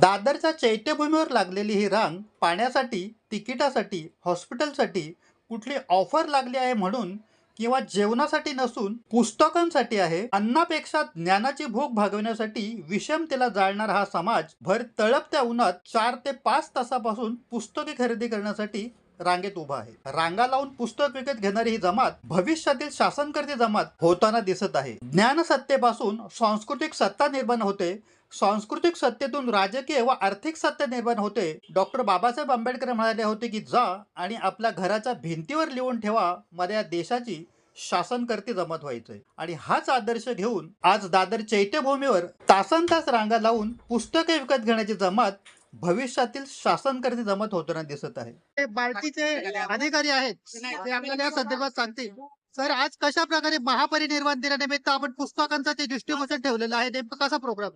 दादरच्या चैत्यभूमीवर लागलेली ही रांग पाण्यासाठी तिकिटासाठी हॉस्पिटलसाठी कुठली ऑफर लागली आहे म्हणून किंवा जेवणासाठी नसून पुस्तकांसाठी आहे अन्नापेक्षा ज्ञानाची भूक भागवण्यासाठी विषमतेला जाळणारा हा समाज भर तळपत्या उन्हात चार ते पाच तासापासून पुस्तके खरेदी करण्यासाठी रांगेत उभा आहे. रांगा लावून पुस्तक विकत घेणारी ही जमात भविष्यातील शासनकर्ते जमात होताना दिसत आहे. ज्ञानसत्तेपासून सांस्कृतिक सत्ता निर्माण होते. सांस्कृतिक सत्तेतून राजकीय व आर्थिक सत्ता निर्माण होते. डॉक्टर बाबासाहेब आंबेडकर म्हणाले होते की जा आणि आपल्या घराच्या भिंतीवर लिहून ठेवा. मला या देशाची शासनकर्ते जमत व्हायचंय आणि हाच आदर्श घेऊन आज दादर चैत्यभूमीवर तासन तास रांगा लावून पुस्तके विकत घेण्याची जमात भविष्यातील शासनकर्ते जमत होताना दिसत आहे. ते बालटीचे अधिकारी आहेत. ते आपल्याला या संदर्भात सांगतील. सर आज कशा प्रकारे महापरिनिर्वाण दिनानिमित्त आपण पुस्तकांचा ते डिस्ट्रीब्युशन ठेवलेलं आहे? नेमकं कसा प्रोग्राम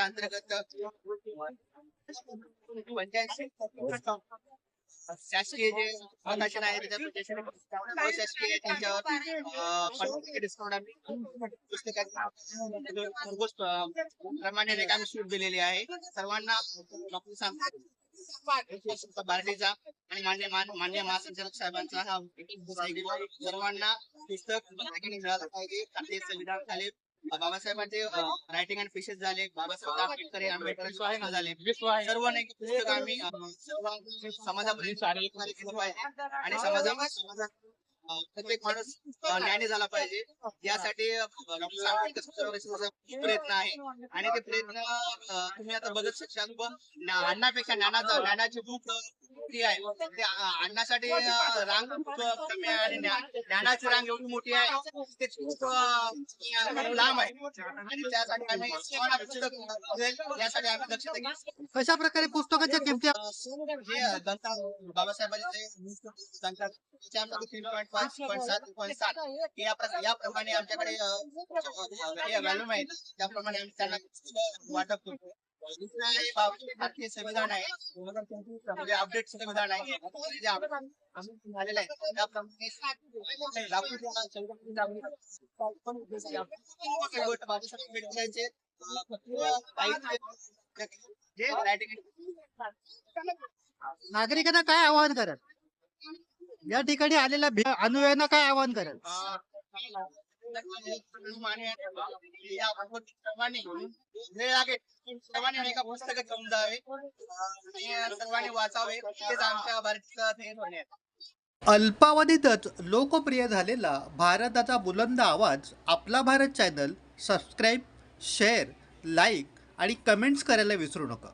अंतर्गत पंच्याऐंशी शासकीय जे प्रकाशन आहे अशासकीय त्यांच्यावर डिस्काउंट आम्ही प्रमाणे सूट दिलेली आहे. सर्वांना डॉक्टर सांगतात बार्टीचा आणि मान्य मान- मान्य महासंचालक साहेबांचा हा सर्वांना पुस्तक मिळालं पाहिजे. संविधान झाले. बाबासाहेबांचे रायटिंग अँड फिशेस झाले. बाबासाहेब आंबेडकर आंबेडकर झाले. सर्व नाही पुस्तक आम्ही समाजापर्यंत आणि समाजा समाजात अं, प्रत्येक माणूस ज्ञानी झाला पाहिजे. यासाठी प्रयत्न आहे. आणि ते प्रयत्न तुम्ही आता बघत शकता पण ज्ञानाचा ज्ञानाची भूक मोठी आहे. ते अं, रांग खूप कमी आहे आणि ज्ञा- ज्ञानाची रांग एवढी मोठी आहे. ते खूप लांब आहे. आणि त्यासाठी आम्ही यासाठी आम्ही घेऊ कशा प्रकारे पुस्तकाच्या किमती हे दंता बाबासाहेबांचे तीन पॉईंट पाच पॉईंट सात पॉईंट याप्रमाणे आमच्याकडे व्हॅल्यूम आहेत त्याप्रमाणे आम्ही त्यांना वाटप करतो. भारतीय संविधान आहे. दोन हजार चौतीस म्हणजे अपडेट संविधान आहे. जे आम्ही झालेलं आहे. नागरिकांना काय आवाहन कराल? या ठिकाणी आलेल्या अनुयायांना काय आवाहन कराल? वेळ लागेल. सर्वांनी एका पुस्तक घेऊन जावे. सर्वांनी वाचावे. तेच आमच्या भारतीचं अल्पावधीतच लोकप्रिय झालेला भारताचा बुलंद आवाज Aapla Bharat channel subscribe share like आणि कमेंट्स करायला विसरू नका.